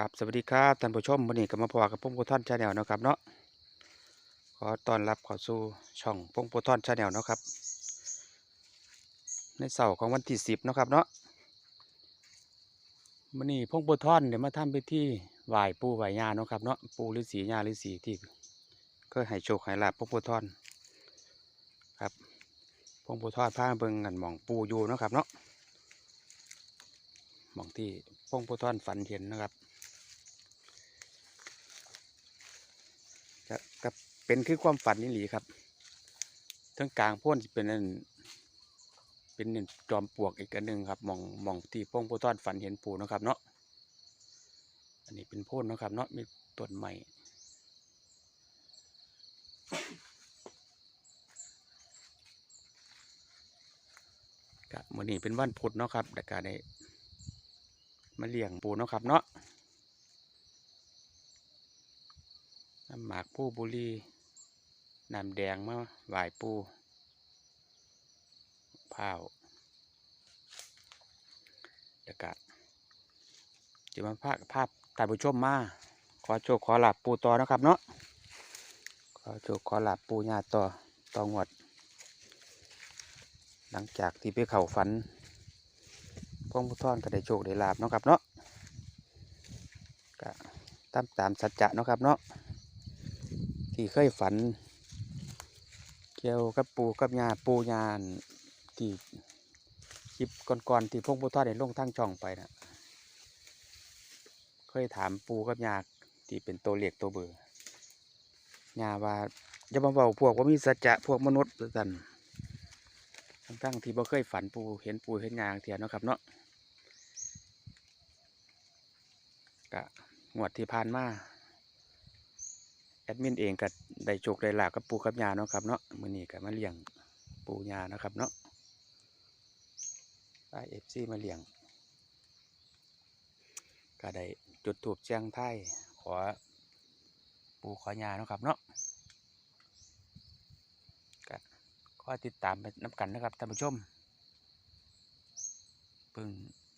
ครับสวัสดีครับท่านผู้ชมวันนี้ก็มาพบกับพงโพทอนชาแนลนะครับเนาะขอต้อนรับเข้าสู่ช่องพงโพทอนชาแนลนะครับ ในเสาร์ของวันที่สิบนะครับเนาะวันนี้พงโพทอนเดี๋ยวมาทำพิธีไหว้ปู่ไหว้ยาเนาะครับเนาะปู่ฤาษียาฤาษีที่เคยให้โชคให้ลาบพงโพทอนครับพงโพทอนพาเบิงกันหมองปู่อยู่นะครับเนาะหมองที่พงโพทอนฝันเห็นนะครับ ก็ก็ เป็นคือความฝันนี่หลีครับ ทั้งกลางพ้นเป็นอันเป็นจอมปลวกอีกอันหนึ่งครับมองมองที่พงโพต้อนฝันเห็นปูนะครับเนาะอันนี้เป็นพ้นนะครับเนาะมีต้นใหม่ก็มื้อนี้เป็นวันพุธเนาะครับแต่การได้มาเลี้ยงปูเนาะครับเนาะหมากผู้บุรี น้ำแดงมาไหวายปูพร้าวเดี๋ยวกะจะมาภาพภาพท่านผู้ชมมา ขอโชคขอหลับปูต่อนะครับเนาะ ขอโชคขอหลับปูญาต่อต่องวด หลังจากที่ไปเข่าฝันพงพุทธอนก็ได้โชคได้ลาบเนาะครับเนาะก็ตามตามสัจจะเนาะครับเนาะที่เคยฝัน กี่ยวกับปูกับยาปูยานที่คลิปก่อนๆที่พงพุทธได้ลงทั้งช่องไปนะเคยถามปูกับยาที่เป็นตัวเล็กตัวเบือยาว่าจะมาเบาพวกว่ามีสัจจะพวกมนุษย์ด้วยกันทั้งๆที่บ่เคยฝันปูเห็นปูเห็นยาเทียนเนาะครับเนาะกะงวดที่ผ่านมาแอดมินเองก็ ได้โชคได้ลาบกับปูกับยาเนาะครับเนาะมือนี้ก็มาเลี้ยงปูยาเนาะครับเนาะได้เอฟซีมาเลี้ยงก็ได้จุดถูกเชียงไทยขอปูขอยาเนาะครับเนาะก็ขอติดตามไปน้ำกันนะครับท่านผู้ชมเพิ่ง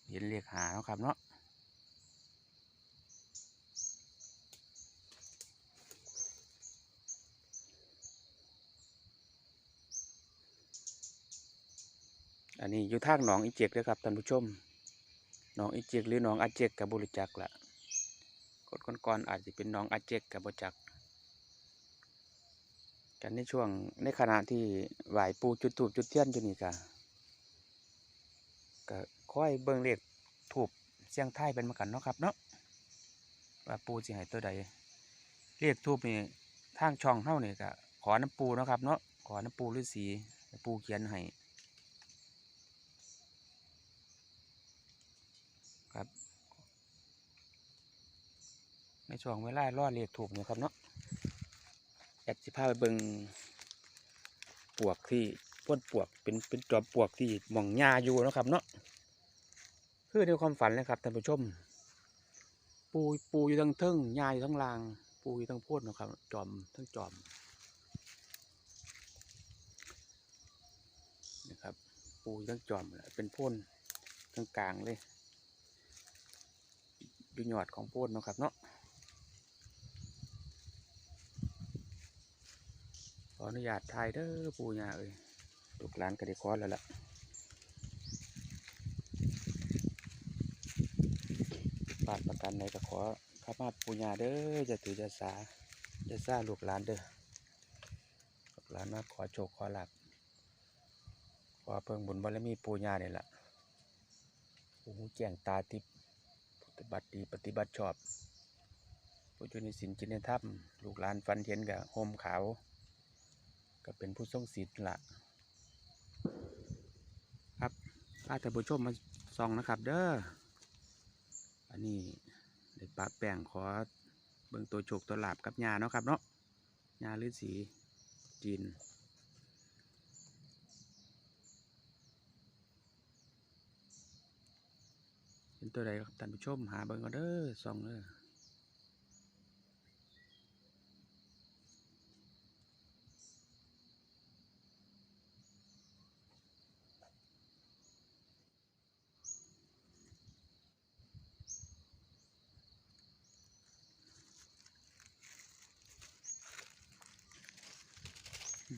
เห็นเรียกหาเนาะครับเนาะ อั นนี้อยู่ทางหนองอีเจกเลยครับท่านผู้ชมหนองอีเจกหรือหนองอาเจกกับบริจักละกดก่อนๆอาจจะเป็นหนองอาเจกกับบริจักกันในช่วงในขณะที่ไหวปูจุดถูบจุดเทียนอยู่นี่กะก็ค่อยเบิ่งเลขถูบเสียงไทายเป็นมากันเนาะครับเนาะว่าปูสิให้ตัวใดเลขทูบนี่ทางช่องเฮานี่ก็ขอน้ำปูเนาะครับเนาะขอน้ำปูฤาษีปูเขียนให้ ครับในช่วงเวลารอดเรียกถูกเนี่ยครับเนาะแอดสิพาไปเบิงปวกที่พ่นปวกเป็นเป็นจอมปวกที่หมองหญ้าอยู่นะครับเนาะคือในความฝันเลยครับท่านผู้ชม ปูปูอยู่ทั้งทึ่งหญ้าอยู่ทั้งลาง ปูอยู่ทั้งพ่นนะครับ จอมทั้งจอมนะครับ ปูทั้งจอมเป็นพ่นทั้งกลางเลย ดูยอดของโพดเนาะครับเนาะขออนุญาตถ่ายเด้อปูยาเอ้ยลูกหลานก็ได้คอแล้วล่ะฝากประกันในก็ขอข้ามาปูยาเด้อจะถือจะสาจะซ่าลูกหลานเด้อลูกหลานมาขอโชคขอหลับขอเพิ่งบุญบารมีปูยาเนี่ยล่ะโอ้โหแจ้งตาติบ ฏิบัติดีปฏิบัติชอบ ผู้อยู่ในจินในธรรมลูกหลานฟันเทียนกับโฮมขาว ก็เป็นผู้ทรงศีลละครับถ้าท่านผู้ชมมาส่องนะครับ เด้ออันนี้ได้ปะแป้งขอเบิ่งตัวโชคตัวหลาบกับยาเนาะครับเนาะยาฤาษีจีน เป็นตัวใดครับท่านผู้ชมหาเบิ่งเอาเด้อส่องเด้อ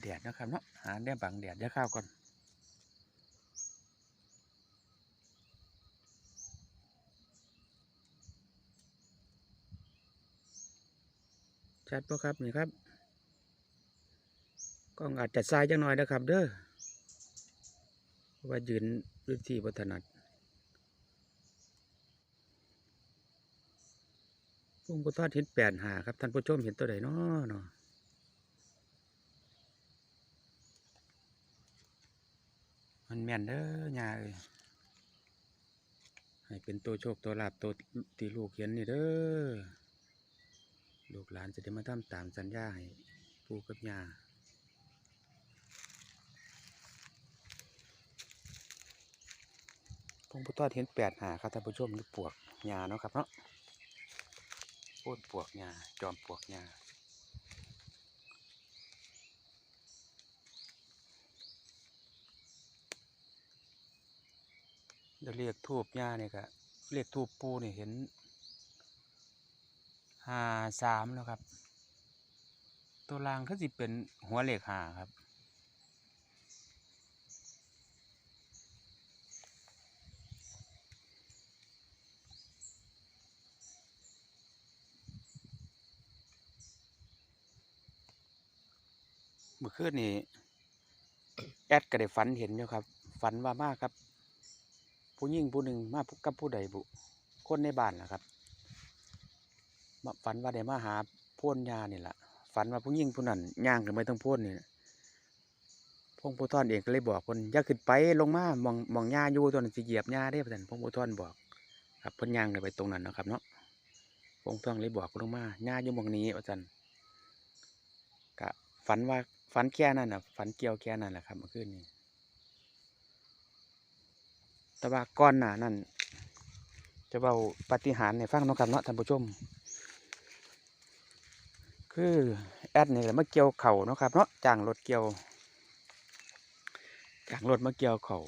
แดดนะครับเนาะหาแนมบังแดดเดี๋ข้าวก่อน ชัดปะครับนี่ครับกล้องอาจจะทรายจังหน่อยนะครับ เด้อว่ายืนพื้นที่บัถนัดพุ่งพุทอดเห็นแปดหาครับ ท่านผู้ชมเห็นตัวใดเนาะเนาะมันแม่นเด้อยาเอ้ยให้เป็นตัวโชคตัวลาบตัวที่ลูกเห็นนี่เด้อ ลูกหลานจะได้มาทำตามสัญญาให้ปู่กับยาพงพุทธเห็นแปดหาครับท่านผู้ชมนี่ปวกยาเนาะครับเนาะโพ้นปวกยาจอมปวกยาเดี๋ยวเรียกทูบยาเนี่ยก็เรียกทูบปูเนี่ยเห็น หาสามแล้วครับ ตัวรางก็สิเป็นหัวเหลขห้าครับ เมื่อคืนนี้แอดก็ได้ฝันเห็นอยู่ครับ ฝันว่ามากครับ ผู้หญิงผู้หนึ่งมากับผู้ใดบุคนในบ้านนะครับ ฝันว่าได้มาหาพ่นยานี่แหละฝันว่าผู้หญิงผู้นั้นย่างขึ้นไปต้องพ่นนี่พงผู้ทอนเองก็เลยบอกคนอย่าขึ้นไปลงมามองมองหญ้าอยู่ตัวนั้นสิเหยียบหญ้าได้ประเด็นพงผู้ทอนบอก ครับพ่นย่างขึ้นไปตรงนั้นนะครับเนาะพงทอนเลยบอกลงมาหญ้าอยู่มองนี้ประเด็นกะฝันว่าฝันแค่นั้นนะฝันเกี่ยวแค่นั้นแหละครับเมื่อคืนนี้แต่ว่าก้อนหนานั่นจะเบาปฏิหารในฟังนาะครับเนาะท่านผู้ชม คือแอดนี่แหละมาเกี่ยวเข่าเนาะครับเนาะจ้างรถเกี่ยวจ้างรถมาเกี่ยวเข่า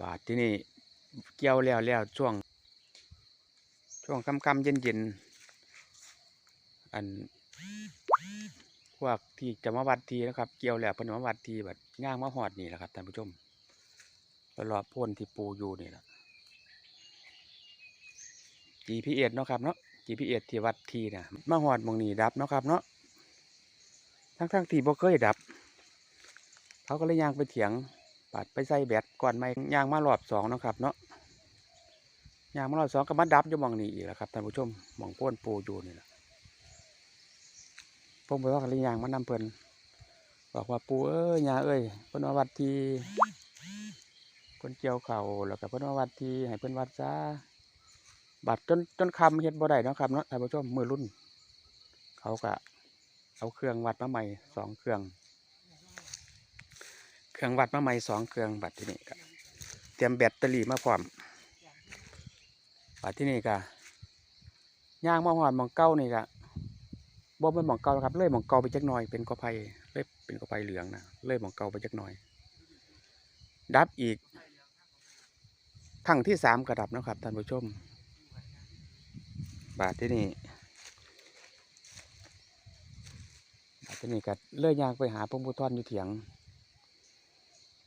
บาทที่นี่เกี่ยวแล้วแล้วช่วง ช่วงค่ำๆเย็นๆอันพวกที่จะมาวัดทีนะครับ เกี่ยวแล้วเพิ่นมาวัดทีแบบย่างมาหอดนี่แหละครับท่านผู้ชมรอบๆพ่นที่ปูอยู่นี่แหละ GPS เนาะครับเนาะ GPS ที่วัดทีนะมาหอดมองนี้ดับเนาะครับเนาะทั้งๆที่บ่เคยดับ เขาก็เลยย่างไปเถียงปาดไปใส่แบตก่อนไม่ยางมารอบสองเนาะครับ เนาะยางมารอบสองก็มาดับอยู่มองนี้อีกแล้วครับท่านผู้ชมมองพ่นปูอยู่นี่แหละผมไปว่ากันเลยยางมานำเพิ่นบอกว่าปูเอ้ยยาเอ้ยเพิ่นวัดทีเพิ่นเกี่ยวเข่าแล้วก็เพิ่นวัดทีให้เพิ่นวัดซะ บัดจนจนคำเฮ็ดบ่ได้นะครับเนาะท่านผู้ชมมือรุ่น เขาก็เอาเครื่องวัดมาใหม่สองเครื่อง เครื่องวัดมาใหม่สองเครื่องบัดที่นี่ก็เตรียมแบตเตอรี่มาพร้อมบัดที่นี่ก็ย่างมาหอดหมองเก้านี่ก็บ่เป็นหมองเก่าแล้วครับเลยหมองเก่าไปจักหน่อย เป็นกอไผ่เลยเป็นกอไผ่เหลืองนะเลยหมองเก่าไปจักหน่อย ดับอีกครั้งที่สามกระดับนะครับท่านผู้ชม บาทที่นี่บาทที่นี่ก็เลื่อยยางไปหาพงพุทอนอยู่เถียง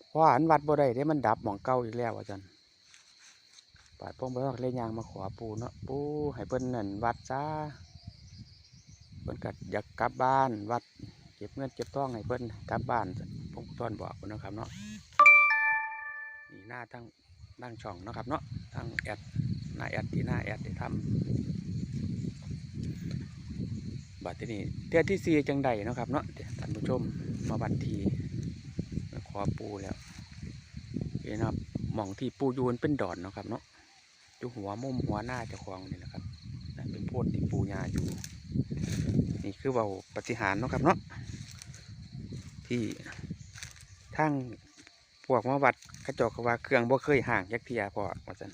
พราะว่าอันวัดบ่ได้ได้มันดับหมองเก่าอีกแล้วอาจารย์บาทพงพุทอนเลื่อยยางมาขอปูเนาะปูให้เพิ่นนั่นวัดซาเพิ่นก็อยากกลับบ้านวัดเก็บเงินเก็บทองให้เพิ่นกลับบ้านพงพุทอนบอกเนะครับเนาะนี่หน้าทั้งนั่งช่องนะครับเนาะทั้งแอดหน้าแอดที่หน้าแอดได้ทำ บัตรที่นี่เทือที่สี่จังใดเนาะครับเนาะเดี๋ยวท่านผู้ชมมาบัตรทีมาขอปูแล้วเนครับหมองที่ปูยูนเป็นดอนเนาะครับเนาะอยู่หัวมุมหัวหน้าจ้าของนี่แหละครับเป็นโพดที่ปูยาอยู่ นี่คือเบาปฏิหารเนาะครับเนาะที่ทั้งพวกมาวัดกระจกว่าเครื่องบ่เคยห่างยักเทียพอว่าซั่น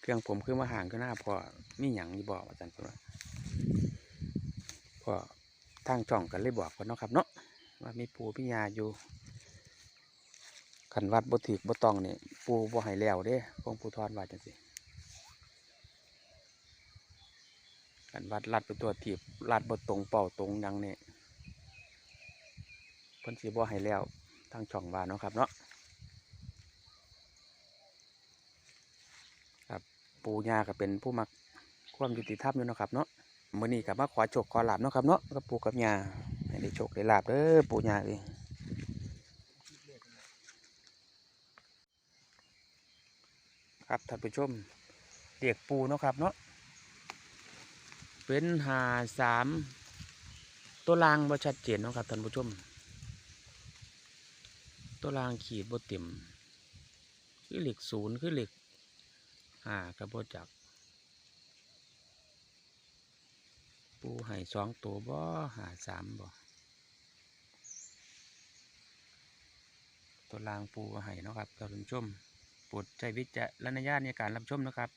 เครื่องผมคือมาห่างก็น่าพอมีหยังอยู่บ่ว่าซั่นเพิ่น ว่าพอทางจ่องกันเลยบอกเพิ่นเนาะครับเนาะว่ามีปูพิยาอยู่ขันวัดบ่ถือบ่ตองนี่ปูบ่ให้แล้วเด้พงปูทอนว่าจังซี่ขันวัดลัดไปตัวถีบลัดบ่ตรงเป่าตรงยังนี่พิ่นสิบ่ให้แล้วทางช่องว่าเนาะครับเนาะครับปูยาก็เป็นผู้มักความยุติธรรมอยู่เนาะครับเนาะ มื้อนี้ก็มาขอโชคขอลาบเนาะครับเนาะกับปูกับยาให้ได้โชคได้ลาบเด้อปูยาเอ้ยครับท่านผู้ชมเรียกปูเนาะครับเนาะเป็นหาสามตัวรางบ่ชัดเจนเนาะครับท่านผู้ชม ตัวรางขีดบ่เต็มคือเหล็กศูนย์คือเหล็กห้ากับบ่จัก ปูให้สองตัวบ่หาสามบ่ตัวรางปูให้นะครับท่านผู้ชมปรดใจวิจารณญาณในการรับชมนะครับ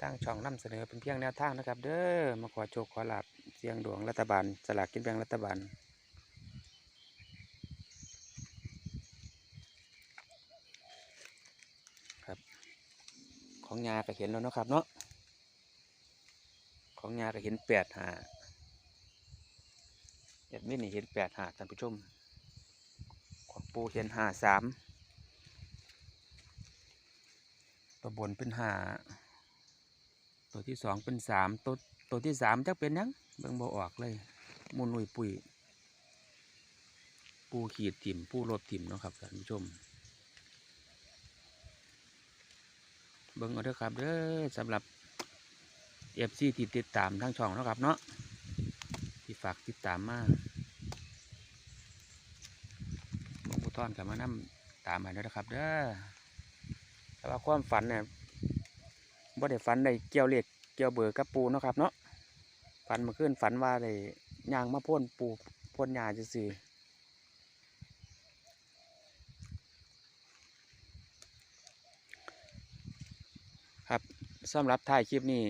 ทางช่องนำเสนอเป็นเพียงแนวทางนะครับ เด้อมาขอโชคขอลาบเสียงดวงรัฐบาล สลากกินแบ่งรัฐบาลของยาก็เห็นแล้วนะครับเนาะ ของยาก็เห็นแปดหาแอดมินนี่เห็นแปดหาท่านผู้ชม ของปูเห็นหาสามตัวบนเป็นหาตัวที่สองเป็นสามตัวตัวที่สามจะเป็นยังเบิ่งบ่ออกเลยมุนุยปุยปูขีดถิ่มปูรถถิ่มเนาะครับท่านผู้ชม เบิ่งเอาเด้อครับเด้อสำหรับ เอฟซีที่ติดตามทั้งช่องนะครับเนาะที่ฝากติดตามมาบงผู้ทอนกับมานํตามมาเด้อนะครับเด้อแต่ว่าความฝันเนี่ยบ่ได้ฝันได้เกี่ยวเลขเกี่ยวเบอร์กับปูนะครับ เนาะฝันเมื่อคืนฝันว่าได้ยางมาพ่นปูพ่นหญ้าซื่อครับสำหรับท้ายคลิปนี้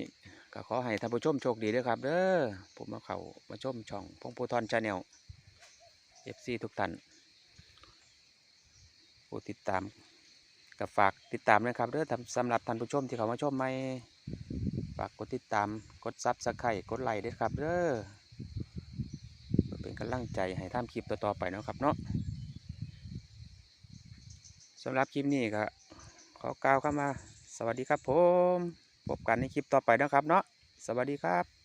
ก็ขอให้ท่านผู้ชมโชคดีด้วยครับเด้อผมมาเขามาชมช่องพงปูทอนชาแนลเอฟซีทุกท่านผู้ติดตามก็ฝากติดตามนะครับเด้อสำหรับท่านผู้ชมที่เขามาชมไม่ฝากกดติดตามกดซับสไครต์กดไลค์ด้วยครับเด้อเพื่อเป็นกำลังใจให้ทำคลิปต่อๆไปนะครับเนาะสำหรับคลิปนี้ก็ขอกล่าวเข้ามา สวัสดีครับผม พบกันในคลิปต่อไปนะครับเนาะสวัสดีครับ